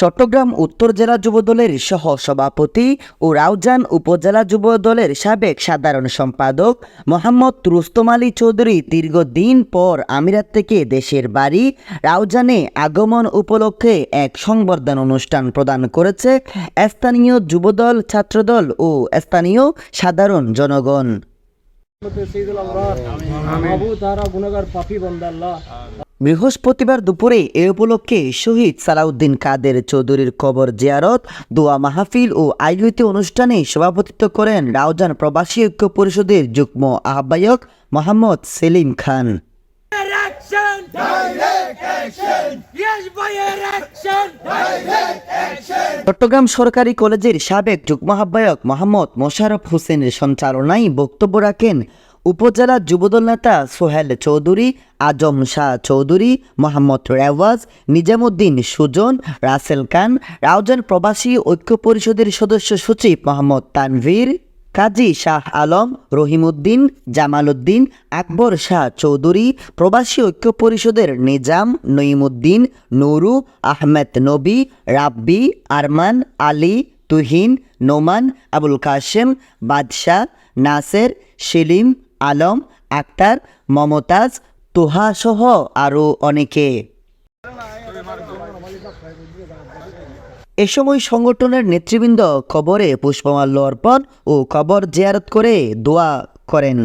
চট্টগ্রাম উত্তর জেলা যুবদলের সহ সভাপতি ও রাউজান উপজেলা যুবদলের সাবেক সাধারণ সম্পাদক মোহাম্মদ রুস্তম আলী চৌধুরী দীর্ঘদিন পর আমিরাত থেকে দেশের বাড়ি রাউজানে আগমন উপলক্ষে এক সংবর্ধনা অনুষ্ঠান প্রদান করেছে স্থানীয় যুবদল, ছাত্রদল ও স্থানীয় সাধারণ জনগণ। বৃহস্পতিবার দুপুরে এ উপলক্ষে শহীদ সালাউদ্দিন কাদের চৌধুরীর কবর জিয়ারত দোয়া মাহফিল ও আয়োজিত অনুষ্ঠানে সভাপতিত্ব করেন রাউজান প্রবাসী ঐক্য পরিষদের যুগ্ম আহ্বায়ক মোহাম্মদ সেলিম খান! চট্টগ্রাম সরকারি কলেজের সাবেক যুগ্ম আহ্বায়ক মোহাম্মদ মোশারফ হোসেনের সঞ্চালনায় বক্তব্য রাখেন উপজেলা যুবদল নেতা সোহেল চৌধুরী, আজম শাহ চৌধুরী, মোহাম্মদ রেওয়াজ, নিজামুদ্দিন সুজন, রাসেল খান, রাউজান প্রবাসী ঐক্য পরিষদের সদস্য সচিব মোহাম্মদ তানভীর, কাজী শাহ আলম, রহিমউদ্দিন, জামালউদ্দিন, আকবর শাহ চৌধুরী, প্রবাসী ঐক্য পরিষদের নিজাম, নঈমুদ্দিন, নুরু, আহমেদ নবী, রাব্বি, আরমান, আলী, তুহিন, নোমান, আবুল কাশেম, বাদশাহ, নাসের সেলিম আলম, আক্তার, মমতাজ, তোহা সহ আরও অনেকে। এ সময় সংগঠনের নেতৃবৃন্দ কবরে পুষ্পমাল্য অর্পণ ও কবর জিয়ারত করে দোয়া করেন।